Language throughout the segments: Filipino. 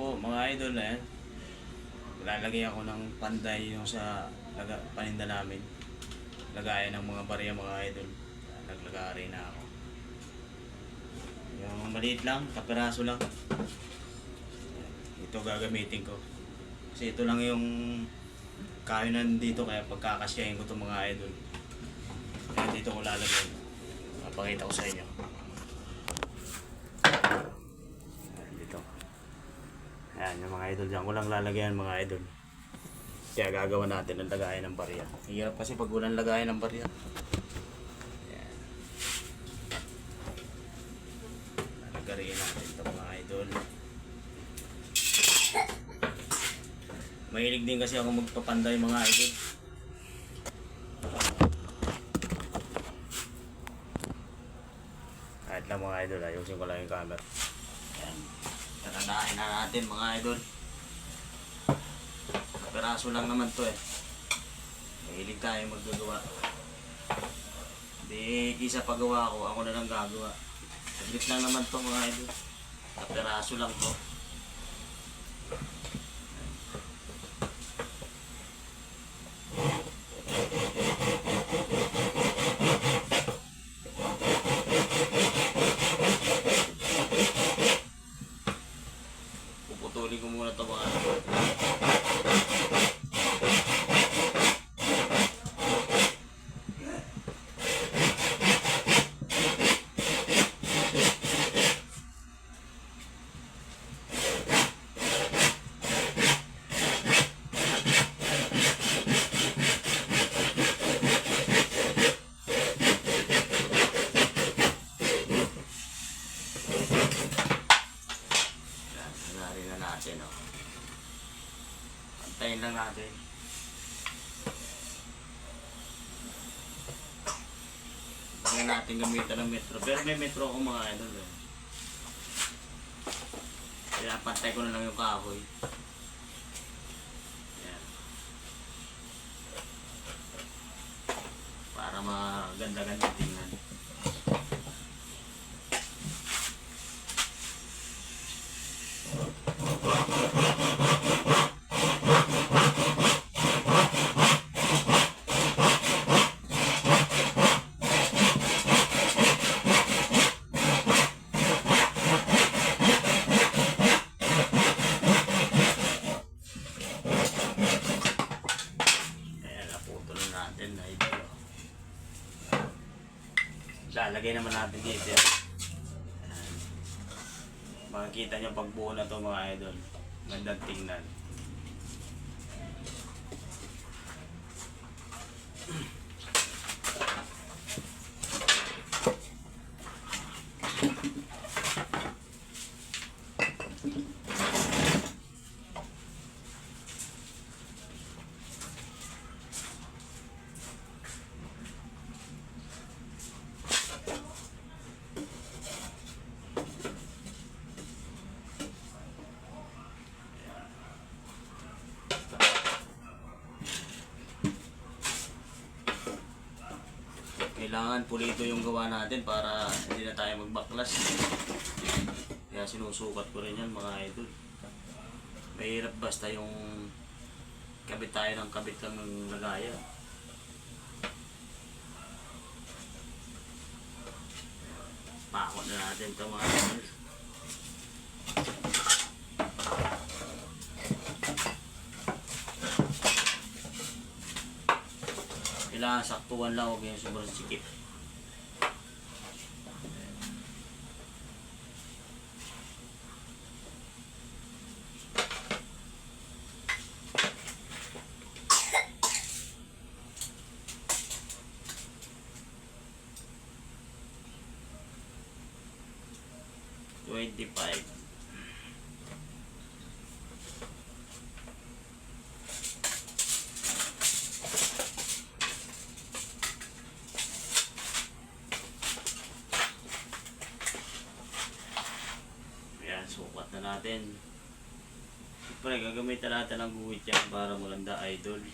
po mga idol eh. Lalagay ako ng panday yung sa laga, paninda namin. Lagayan ng mga barya mga idol. Naglagari na ako. Yung maliit lang, kapiraso lang. Ito gagamitin ko. Kasi ito lang yung kainan dito kaya pagkakasyahin ko itong mga idol. Kaya dito ko lalagay. Mapakita ko sa inyo. Ayan, dito. Ayan, yung mga idol dyan. ko lang lalagayan mga idol. Kaya gagawa natin ng lagayan ng barya. Hirap kasi pag walang lagayan ng barya. Ayan. Lalagariin natin ito mga idol. Mahilig din kasi ako magpapanday mga idol. Kahit lang mga idol, ayusin ko lang yung camera. Tatandaan na natin mga idol. Peraso lang naman to eh. Mahilig tayo maggagawa. Hindi, kisa pagawa ko, ako na lang gagawa. Saglit lang naman to mga idol. Peraso lang to. Puputulin ko muna ito mga idol. Yan, nangyari na natin, oh. Antayin lang natin. Hindi natin gamitan ng metro. Pero may metro ako mga idol, eh. Kaya pantay ko na lang yung kahoy. Yan. Para maganda-ganda tingnan. Ayan, naputol na natin na ito. Lalagay naman natin dito. Makikita nyo pagbuo na to mga idol. Gandang tingnan. Kailangan pulito yung gawa natin para hindi na tayo magbaklas. Kaya sinusukat ko rin yan mga idol. Mahirap basta yung kabit tayo ng kabit lang ng lagaya. Pakot na natin ito mga idol. Kailangan saktuhan lang, huwag yung sobrang sikip. Twenty-five. ng guwit yan para maganda idol. Yan.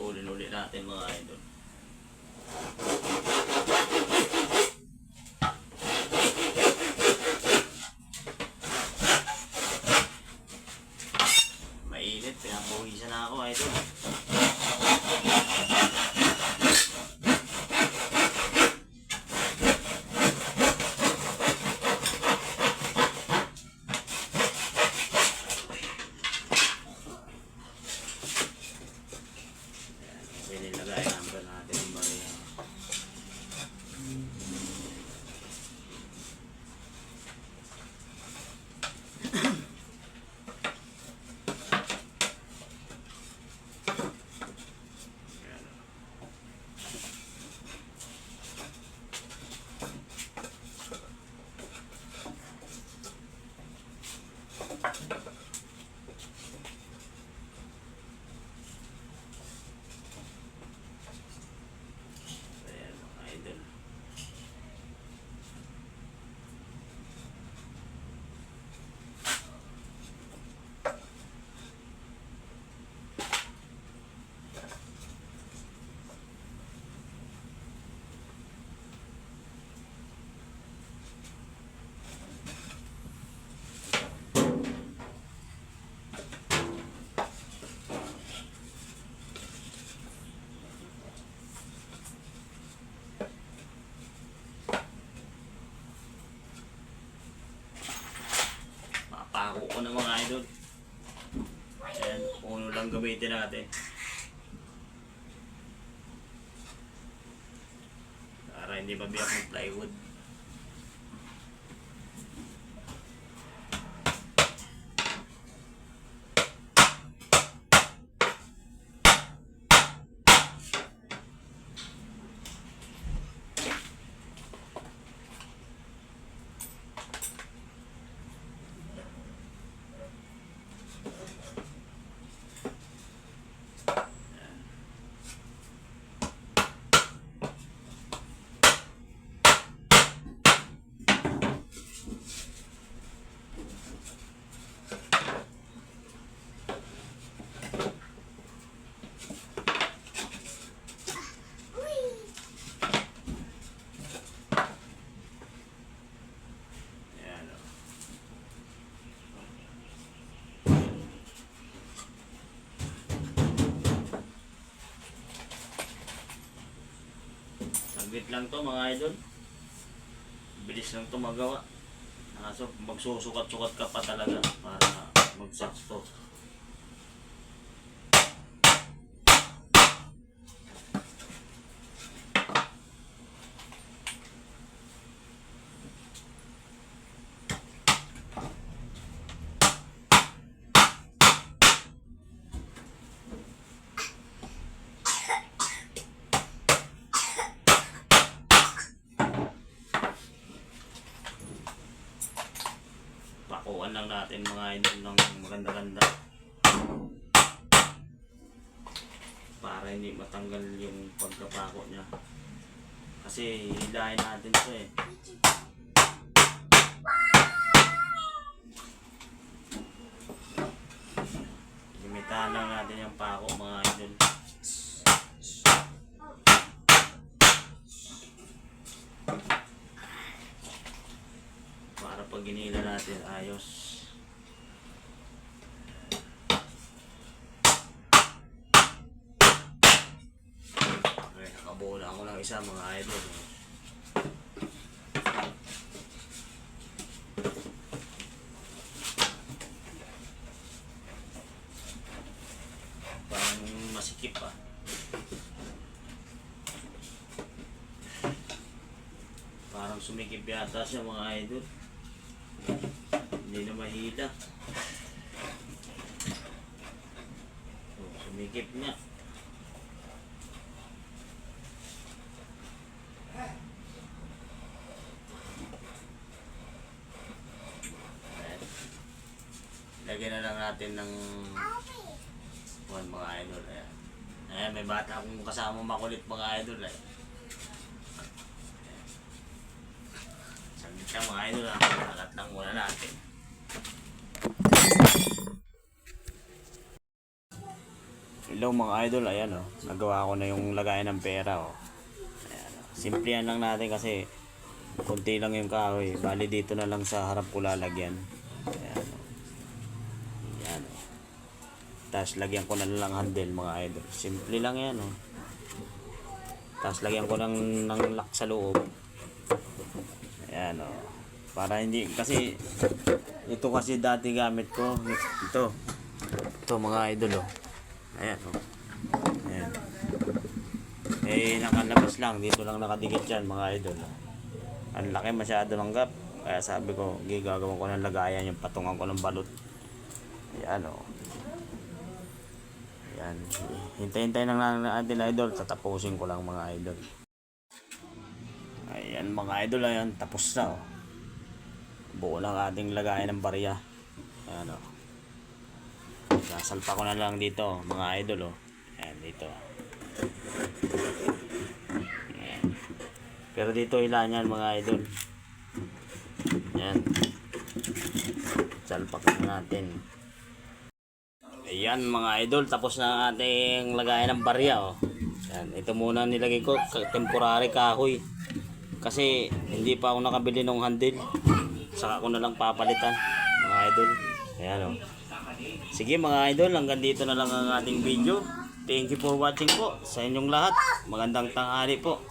Ulin-ulit natin mga idol. Pinilagay number natin yung bariya. Ayan mga idol. Mapako ko ng mga idol. Ayan, uno lang gamitin natin. Para hindi mabiyak ng plywood. Ayan o. Lang to mga idol. Bilis lang to magawa. Kaso magsusukat-sukat ka pa talaga para magsakto. Pakuan lang natin mga idol ng maganda-ganda. Para hindi matanggal yung pagkapako niya. Kasi hilahin natin to eh. Limitahan lang natin yung pako mga natin ayos. Okay, nakabuo na ako ng isa mga idol. Parang masikip pa. Parang sumikip yata siya mga idol. Hindi na mahila. Oh, sumikip. Ayan. Lagyan na lang natin ng One mga idol. Ayan. Ayan, may bata akong kasama makulit mga idol. Eh. Saglit lang mga idol. ah. Kalat lang muna natin. Hello mga idol, ayan oh. Nagawa ko na yung lagayan ng pera oh. Ayan, oh. Simple yan lang natin kasi konti lang yung kahoy. Bali dito na lang sa harap ko lalagyan. Ayan oh. Ayan oh. Tapos lagyan ko na lang handle mga idol. Simple lang yan oh. Tapos lagyan ko ng, ng lock sa loob. Ayan oh. Para hindi, kasi ito kasi dati gamit ko. Ito. Ito mga idol oh. Ayan oh. Ayan. Eh, nakalabas lang. Dito lang nakadikit yan mga idol. Ang laki masyado ng gap. Kaya sabi ko, gagawin ko ng lagayan yung patungan ko ng balot. Ayan oh. Ayan. Hintay-hintay lang lang natin idol. Tatapusin ko lang mga idol. Ayan mga idol. Ayan. Tapos na oh. Buo lang ating lagayan ng barya. Ayan oh. Sasalpa ko na lang dito, mga idol, oh. Ayan, dito. Ayan. Pero dito ilan yan, mga idol. Ayan. Salpak na natin. Ayan, mga idol. Tapos na ating lagayan ng barya, oh. Ayan, ito muna nilagay ko, temporary kahoy. Kasi hindi pa ako nakabili ng handle. Saka ko na lang papalitan, mga idol. Ayan, oh. Sige mga idol, hanggang dito na lang ang ating video. Thank you for watching po sa inyong lahat. Magandang tanghali po.